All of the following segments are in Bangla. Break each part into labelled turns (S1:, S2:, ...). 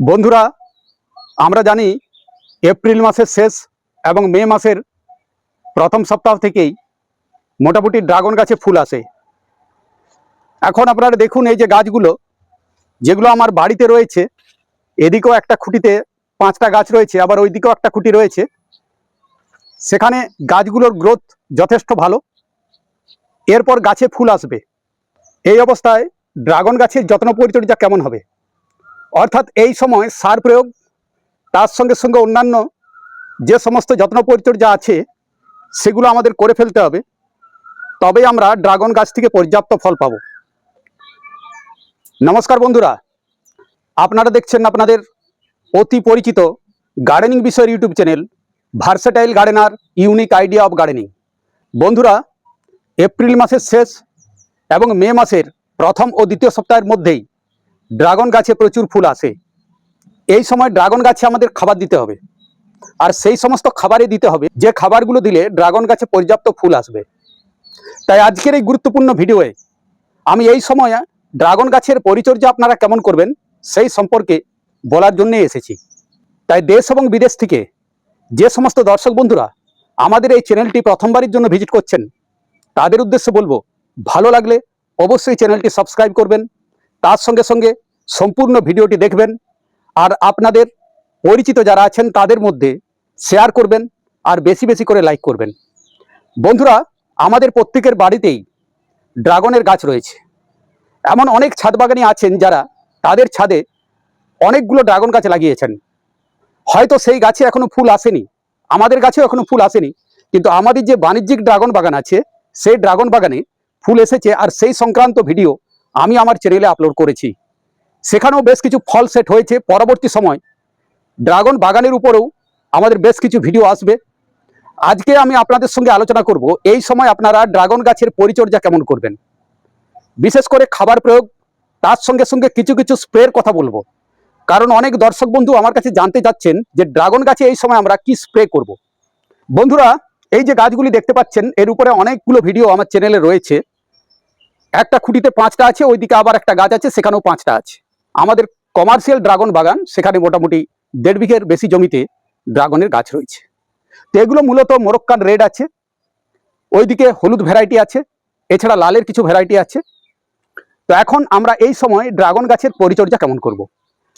S1: বন্ধুরা, আমরা জানি এপ্রিল মাসের শেষ এবং মে মাসের প্রথম সপ্তাহ থেকেই মোটামুটি ড্রাগন গাছে ফুল আসে। এখন আপনারা দেখুন এই যে গাছগুলো, যেগুলো আমার বাড়িতে রয়েছে, এদিকেও একটা খুঁটিতে পাঁচটা গাছ রয়েছে, আবার ওইদিকেও একটা খুঁটি রয়েছে। সেখানে গাছগুলোর গ্রোথ যথেষ্ট ভালো। এরপর গাছে ফুল আসবে। এই অবস্থায় ড্রাগন গাছের যত্ন পরিচর্যা কেমন হবে? অর্থাৎ এই সময় সার প্রয়োগ, তার সঙ্গে সঙ্গে অন্যান্য যে সমস্ত যত্ন পরিচর্যা আছে, সেগুলো আমাদের করে ফেলতে হবে। তবেই আমরা ড্রাগন গাছ থেকে পর্যাপ্ত ফল পাবো। নমস্কার বন্ধুরা, আপনারা দেখছেন আপনাদের অতি পরিচিত গার্ডেনিং বিষয়ের YouTube channel versatile gardener unique idea of gardening বন্ধুরা এপ্রিল মাসের শেষ এবং মে মাসের প্রথম ও দ্বিতীয় সপ্তাহের মধ্যেই ড্রাগন গাছে প্রচুর ফুল আসে। এই সময় ড্রাগন গাছে আমাদের খাবার দিতে হবে। আর সেই সমস্ত খাবারই দিতে হবে। যে খাবারগুলো দিলে ড্রাগন গাছে পর্যাপ্ত ফুল আসবে। তাই আজকের এই গুরুত্বপূর্ণ ভিডিওয়ে আমি এই সময়ে ড্রাগন গাছের পরিচর্যা আপনারা কেমন করবেন সেই সম্পর্কে বলার জন্য এসেছি। তাই দেশ এবং বিদেশ থেকে যে সমস্ত দর্শক বন্ধুরা আমাদের এই চ্যানেলটি প্রথমবারের জন্য ভিজিট করছেন, তাদের উদ্দেশ্যে বলব, ভালো লাগলে অবশ্যই চ্যানেলটি সাবস্ক্রাইব করবেন তার সঙ্গে সঙ্গে সম্পূর্ণ ভিডিওটি দেখবেন। আর আপনাদের পরিচিত যারা আছেন, তাদের মধ্যে শেয়ার করবেন আর বেশি বেশি করে লাইক করবেন। বন্ধুরা, আমাদের প্রত্যেকের বাড়িতেই ড্রাগনের গাছ রয়েছে। এমন অনেক ছাদ বাগানি আছেন যারা তাদের ছাদে অনেকগুলো ড্রাগন গাছ লাগিয়েছেন। হয়তো সেই গাছে এখনও ফুল আসেনি, আমাদের গাছেও এখনও ফুল আসেনি, কিন্তু আমাদের যে বাণিজ্যিক ড্রাগন বাগান আছে, সেই ড্রাগন বাগানে ফুল এসেছে। আর সেই সংক্রান্ত ভিডিও আমি আমার চ্যানেলে আপলোড করেছি। সেখানেও বেশ কিছু ফল সেট হয়েছে। পরবর্তী সময় ড্রাগন বাগানের উপরেও আমাদের বেশ কিছু ভিডিও আসবে। আজকে আমি আপনাদের সঙ্গে আলোচনা করব, এই সময় আপনারা ড্রাগন গাছের পরিচর্যা কেমন করবেন? বিশেষ করে খাবার প্রয়োগ, তার সঙ্গে সঙ্গে কিছু কিছু স্প্রের কথা বলব। কারণ অনেক দর্শক বন্ধু আমার কাছে জানতে চাচ্ছেন যে ড্রাগন গাছে এই সময় আমরা কি স্প্রে করব। বন্ধুরা, এই যে গাছগুলি দেখতে পাচ্ছেন, এর উপরে অনেকগুলো ভিডিও আমার চ্যানেলে রয়েছে। একটা খুঁটিতে পাঁচটা আছে, ওইদিকে আবার একটা গাছ আছে, সেখানেও পাঁচটা আছে। আমাদের কমার্শিয়াল ড্রাগন বাগান, সেখানে মোটামুটি দেড় বিঘের বেশি জমিতে ড্রাগনের গাছ রয়েছে। তো এগুলো মূলত মোরক্কান রেড আছে, ওইদিকে হলুদ ভ্যারাইটি আছে, এছাড়া লালের কিছু ভ্যারাইটি আছে। তো এখন আমরা এই সময় ড্রাগন গাছের পরিচর্যা কেমন করব।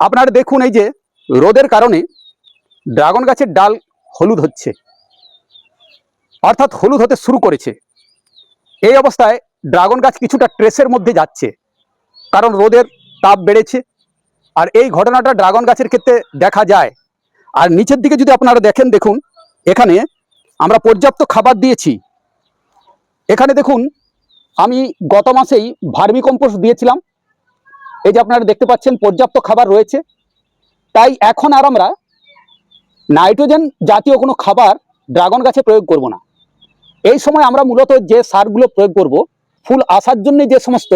S1: আপনারা দেখুন এই যে রোদের কারণে ড্রাগন গাছের ডাল হলুদ হচ্ছে, অর্থাৎ হলুদ হতে শুরু করেছে। এই অবস্থায় ড্রাগন গাছ কিছুটা ট্রেসের মধ্যে যাচ্ছে। কারণ রোদের তাপ বেড়েছে। আর এই ঘটনাটা ড্রাগন গাছের ক্ষেত্রে দেখা যায়। আর নিচের দিকে যদি আপনারা দেখেন, দেখুন, এখানে আমরা পর্যাপ্ত খাবার দিয়েছি। এখানে দেখুন, আমি গত মাসেই ভার্মি কম্পোস্ট দিয়েছিলাম। এই যে আপনারা দেখতে পাচ্ছেন, পর্যাপ্ত খাবার রয়েছে। তাই এখন আর আমরা নাইট্রোজেন জাতীয় কোনো খাবার ড্রাগন গাছে প্রয়োগ করব না। এই সময় আমরা মূলত যে সারগুলো প্রয়োগ করব ফুল আসার জন্য যে সমস্ত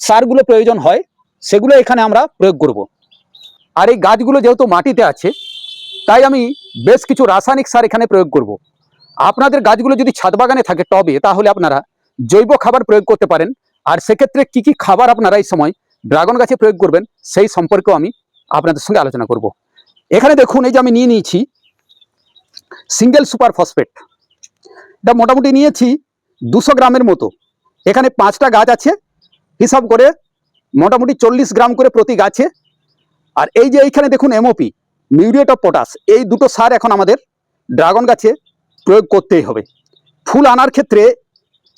S1: সারগুলো প্রয়োজন হয়, সেগুলো এখানে আমরা প্রয়োগ করব। আর এই গাছগুলো যেহেতু মাটিতে আছে, তাই আমি বেশ কিছু রাসায়নিক সার এখানে প্রয়োগ করব। আপনাদের গাছগুলো যদি ছাদ বাগানে থাকে টবে, তাহলে আপনারা জৈব খাবার প্রয়োগ করতে পারেন। আর সেক্ষেত্রে কি কি খাবার আপনারা এই সময় ড্রাগন গাছে প্রয়োগ করবেন, সেই সম্পর্কেও আমি আপনাদের সঙ্গে আলোচনা করব। এখানে দেখুন, এই যে আমি নিয়ে নিয়েছি সিঙ্গেল সুপার ফসফেট। এটা মোটামুটি নিয়েছি দুশো গ্রামের মতো। এখানে পাঁচটা গাছ আছে। হিসাব করে মোটামুটি চল্লিশ গ্রাম করে প্রতি গাছে। আর এই যে এইখানে দেখুন এমওপি মিউরিয়েট অফ পটাশ, এই দুটো সার এখন আমাদের ড্রাগন গাছে প্রয়োগ করতেই হবে। ফুল আনার ক্ষেত্রে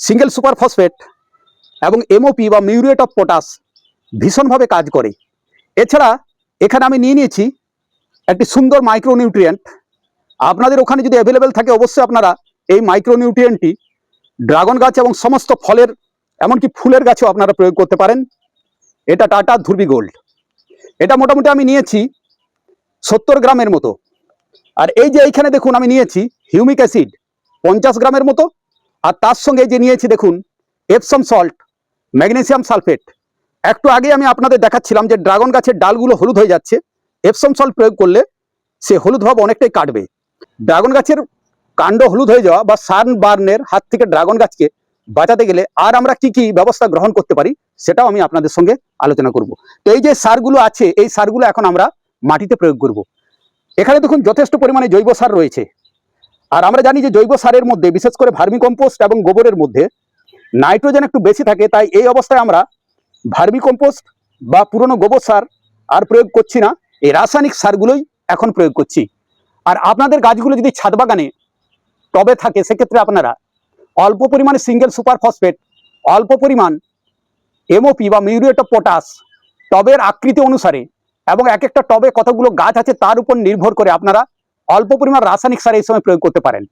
S1: সিঙ্গেল সুপার ফসফেট এবং এমওপি বা মিউরিয়েট অফ পটাশ ভীষণভাবে কাজ করে। এছাড়া এখানে আমি নিয়ে নিয়েছি একটি সুন্দর মাইক্রোনিউট্রিয়েন্ট আপনাদের ওখানে যদি অ্যাভেলেবেল থাকে অবশ্যই আপনারা এই মাইক্রোনিউট্রিয়েন্টটি ড্রাগন গাছ এবং সমস্ত ফলের, এমনকি ফুলের গাছেও আপনারা প্রয়োগ করতে পারেন। এটা টাটা ধুরবি গোল্ড। এটা মোটামুটি আমি নিয়েছি সত্তর গ্রামের মতো। আর এই যে এইখানে দেখুন, আমি নিয়েছি হিউমিক অ্যাসিড পঞ্চাশ গ্রামের মতো। আর তার সঙ্গে যে নিয়েছি দেখুন এপসম সল্ট ম্যাগনেসিয়াম সালফেট একটু আগে আমি আপনাদের দেখাচ্ছিলাম যে ড্রাগন গাছের ডালগুলো হলুদ হয়ে যাচ্ছে। এপসম সল্ট প্রয়োগ করলে সে হলুদ ভাব অনেকটাই কাটবে। ড্রাগন গাছের কাণ্ড হলুদ হয়ে যাওয়া বা সান বার্নের হাত থেকে ড্রাগন গাছকে বাঁচাতে গেলে আর আমরা কি কি ব্যবস্থা গ্রহণ করতে পারি, সেটাও আমি আপনাদের সঙ্গে আলোচনা করব। তো এই যে সারগুলো আছে, এই সারগুলো এখন আমরা মাটিতে প্রয়োগ করব। এখানে দেখুন যথেষ্ট পরিমাণে জৈব সার রয়েছে। আর আমরা জানি যে জৈব সারের মধ্যে, বিশেষ করে ভার্মি কম্পোস্ট এবং গোবরের মধ্যে নাইট্রোজেন একটু বেশি থাকে, তাই এই অবস্থায় আমরা ভার্মি কম্পোস্ট বা পুরনো গোবর সার আর প্রয়োগ করছি না, এই রাসায়নিক সারগুলোই এখন প্রয়োগ করছি। আর আপনাদের গাছগুলো যদি ছাদ বাগানে টবে থাকে, সেক্ষেত্রে আপনারা অল্প পরিমাণে সিঙ্গেল সুপার ফসফেট অল্প পরিমাণ এমওপি বা মিউরিয়েট অফ পটাশ টবের আকৃতি অনুসারে এবং এক একটা টবে কতগুলো গাছ আছে তার উপর নির্ভর করে আপনারা অল্প পরিমাণ রাসায়নিক সার এই সময় প্রয়োগ করতে পারেন।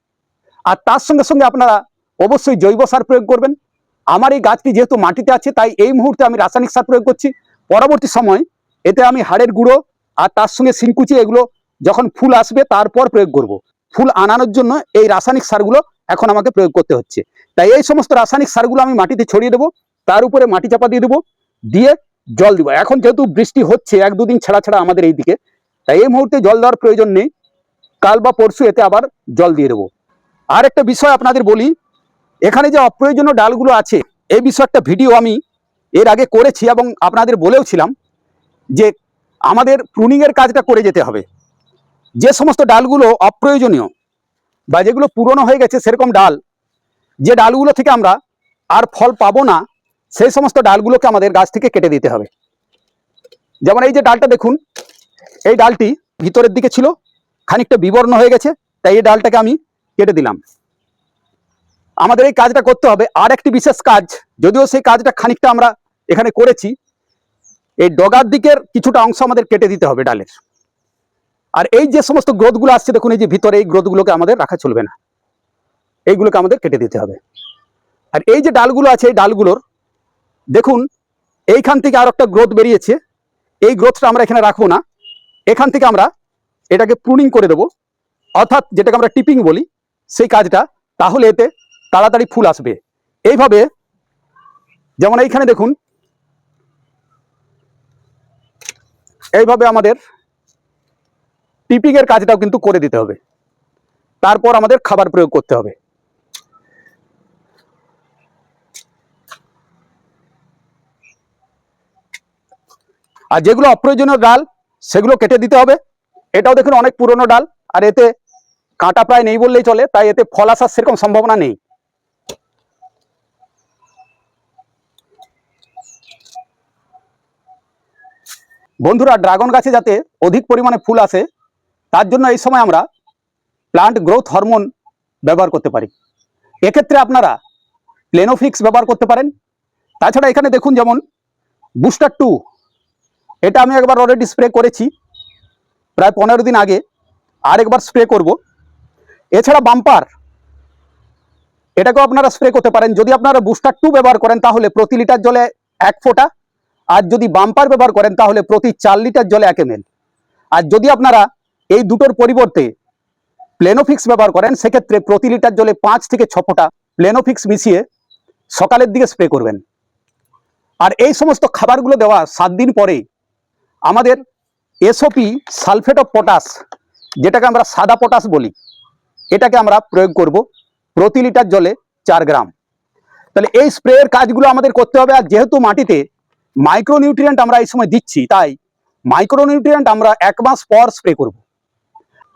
S1: আর তার সঙ্গে সঙ্গে আপনারা অবশ্যই জৈব সার প্রয়োগ করবেন। আমার এই গাছটি যেহেতু মাটিতে আছে, তাই এই মুহূর্তে আমি রাসায়নিক সার প্রয়োগ করছি। পরবর্তী সময় এতে আমি হাড়ের গুঁড়ো আর তার সঙ্গে সিংকুচি এগুলো যখন ফুল আসবে তারপর প্রয়োগ করব। ফুল আনানোর জন্য এই রাসায়নিক সারগুলো এখন আমাকে প্রয়োগ করতে হচ্ছে। তাই এই সমস্ত রাসায়নিক সারগুলো আমি মাটিতে ছড়িয়ে দেবো, তার উপরে মাটি চাপা দিয়ে দেবো, দিয়ে জল দিব। এখন যেহেতু বৃষ্টি হচ্ছে, এক দুদিন ছাড়া ছাড়া আমাদের এই দিকে তাই এই মুহূর্তে জল দেওয়ার প্রয়োজন নেই। কাল বা পরশু এতে আবার জল দিয়ে দেবো। আর একটা বিষয় আপনাদের বলি, এখানে যে অপ্রয়োজনীয় ডালগুলো আছে, এই বিষয়ে একটা ভিডিও আমি এর আগে করেছি এবং আপনাদের বলেওছিলাম যে আমাদের প্রুনিংয়ের কাজটা করে যেতে হবে। যে সমস্ত ডালগুলো অপ্রয়োজনীয় বা যেগুলো পুরনো হয়ে গেছে সেরকম ডাল, যে ডালগুলো থেকে আমরা আর ফল পাবো না, সেই সমস্ত ডালগুলোকে আমাদের গাছ থেকে কেটে দিতে হবে। যেমন এই যে ডালটা দেখুন, এই ডালটি ভিতরের দিকে ছিল, খানিকটা বিবর্ণ হয়ে গেছে, তাই এই ডালটাকে আমি কেটে দিলাম। আমাদের এই কাজটা করতে হবে। আর একটি বিশেষ কাজ, যদিও সেই কাজটা খানিকটা আমরা এখানে করেছি, এই ডগার দিকের কিছুটা অংশ আমাদের কেটে দিতে হবে ডালের। আর এই যে সমস্ত গ্রোথগুলো আসছে, দেখুন এই যে ভিতরে এই গ্রোথগুলোকে আমাদের রাখা চলবে না। এইগুলোকে আমাদের কেটে দিতে হবে। আর এই যে ডালগুলো আছে, এই ডালগুলোর, দেখুন, এইখান থেকে আর একটা গ্রোথ বেরিয়েছে। এই গ্রোথটা আমরা এখানে রাখব না। এখান থেকে আমরা এটাকে প্রুনিং করে দেবো। অর্থাৎ যেটাকে আমরা টিপিং বলি, সেই কাজটা, তাহলে এতে তাড়াতাড়ি ফুল আসবে। এইভাবে, যেমন এইখানে দেখুন, এইভাবে আমাদের টিপিং এর কাজটাও কিন্তু করে দিতে হবে। তারপর আমাদের খাবার প্রয়োগ করতে হবে। আর যেগুলো অপ্রয়োজনীয় ডাল, সেগুলো কেটে দিতে হবে। এটাও দেখুন অনেক পুরনো ডাল, আর এতে কাঁটা প্রায় নেই বললেই চলে, তাই এতে ফল আসার সেরকম সম্ভাবনা নেই। বন্ধুরা, ড্রাগন গাছে যাতে অধিক পরিমাণে ফুল আসে তার জন্য এই সময় আমরা প্লান্ট গ্রোথ হরমোন ব্যবহার করতে পারি। এক্ষেত্রে আপনারা প্লেনোফিক্স ব্যবহার করতে পারেন। তাছাড়া এখানে দেখুন যেমন বুস্টার টু এটা আমি একবার অলরেডি স্প্রে করেছি। প্রায় পনেরো দিন আগে আরেকবার স্প্রে করব। এছাড়া বাম্পার এটাকেও আপনারা স্প্রে করতে পারেন। যদি আপনারা বুস্টার টু ব্যবহার করেন, তাহলে প্রতি লিটার জলে এক ফোঁটা। আর যদি বাম্পার ব্যবহার করেন, তাহলে প্রতি চার লিটার জলে এক এম আর যদি আপনারা এই দুটোর পরিবর্তে প্লেনোফিক্স ব্যবহার করেন, সেক্ষেত্রে প্রতি লিটার জলে পাঁচ থেকে ছ ফোঁটা প্লেনোফিক্স মিশিয়ে সকালের দিকে স্প্রে করবেন। আর এই সমস্ত খাবারগুলো দেওয়া সাত দিন পরে আমাদের এসওপি সালফেট অফ পটাশ, যেটাকে আমরা সাদা পটাশ বলি, এটাকে আমরা প্রয়োগ করব প্রতি লিটার জলে চার গ্রাম। তাহলে এই স্প্রেয়ের কাজগুলো আমাদের করতে হবে, আর যেহেতু মাটিতে মাইক্রোনিউট্রিয়েন্ট আমরা এই সময় দিচ্ছি, তাই মাইক্রোনিউট্রিয়েন্ট আমরা এক মাস পর স্প্রে করব।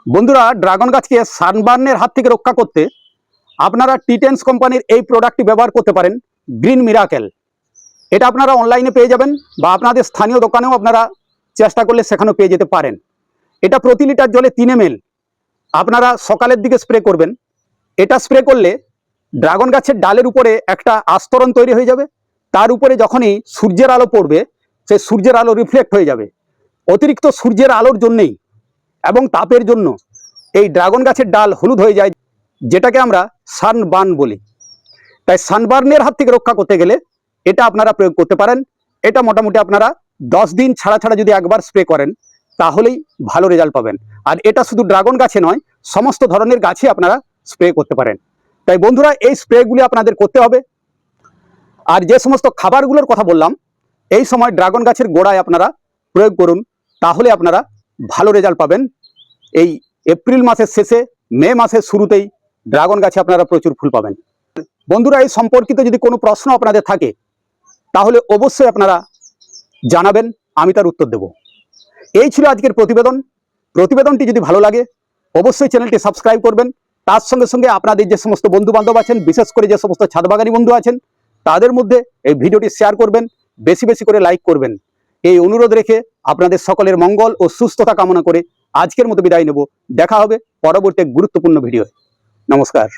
S1: বন্ধুরা, ড্রাগন গাছকে সানবার্নের হাত থেকে রক্ষা করতে আপনারা টিটেন্স কোম্পানির এই প্রোডাক্টটি ব্যবহার করতে পারেন গ্রিন মিরাকেল এটা আপনারা অনলাইনে পেয়ে যাবেন বা আপনাদের স্থানীয় দোকানেও আপনারা চেষ্টা করলে সেখানেও পেয়ে যেতে পারেন। এটা প্রতি লিটার জলে তিন এম আপনারা সকালের দিকে স্প্রে করবেন। এটা স্প্রে করলে ড্রাগন গাছের ডালের উপরে একটা আস্তরণ তৈরি হয়ে যাবে। তার উপরে যখনই সূর্যের আলো পড়বে, সেই সূর্যের আলো রিফ্লেক্ট হয়ে যাবে। অতিরিক্ত সূর্যের আলোর জন্যেই এবং তাপের জন্য এই ড্রাগন গাছের ডাল হলুদ হয়ে যায়, যেটাকে আমরা সানবার্ন বলি। তাই সানবার্নের হাত থেকে রক্ষা করতে গেলে এটা আপনারা প্রয়োগ করতে পারেন। এটা মোটামুটি আপনারা দশ দিন ছাড়া ছাড়া যদি একবার স্প্রে করেন, তাহলেই ভালো রেজাল্ট পাবেন। আর এটা শুধু ড্রাগন গাছে নয়, সমস্ত ধরনের গাছে আপনারা স্প্রে করতে পারেন। তাই বন্ধুরা, এই স্প্রেগুলি আপনাদের করতে হবে। আর যে সমস্ত খাবারগুলোর কথা বললাম, এই সময় ড্রাগন গাছের গোড়ায় আপনারা প্রয়োগ করুন, তাহলে আপনারা ভালো রেজাল্ট পাবেন। এই এপ্রিল মাসের শেষে, মে মাসের শুরুতেই ড্রাগন গাছে আপনারা প্রচুর ফুল পাবেন। বন্ধুরা, এই সম্পর্কিত যদি কোনো প্রশ্ন আপনাদের থাকে, তাহলে অবশ্যই আপনারা জানাবেন, আমি তার উত্তর দেব। এই ছিল আজকের প্রতিবেদন। প্রতিবেদনটি যদি ভালো লাগে, অবশ্যই চ্যানেলটি সাবস্ক্রাইব করবেন। তার সঙ্গে সঙ্গে আপনাদের যে সমস্ত বন্ধু বান্ধব আছেন, বিশেষ করে যে সমস্ত ছাদবাগানি বন্ধু আছেন, তাদের মধ্যে এই ভিডিওটি শেয়ার করবেন, বেশি বেশি করে লাইক করবেন। এই অনুরোধ রেখে আপনাদের সকলের মঙ্গল ও সুস্থতা কামনা করে আজকের মতো বিদায় নেব। দেখা হবে পরবর্তী গুরুত্বপূর্ণ ভিডিও নমস্কার।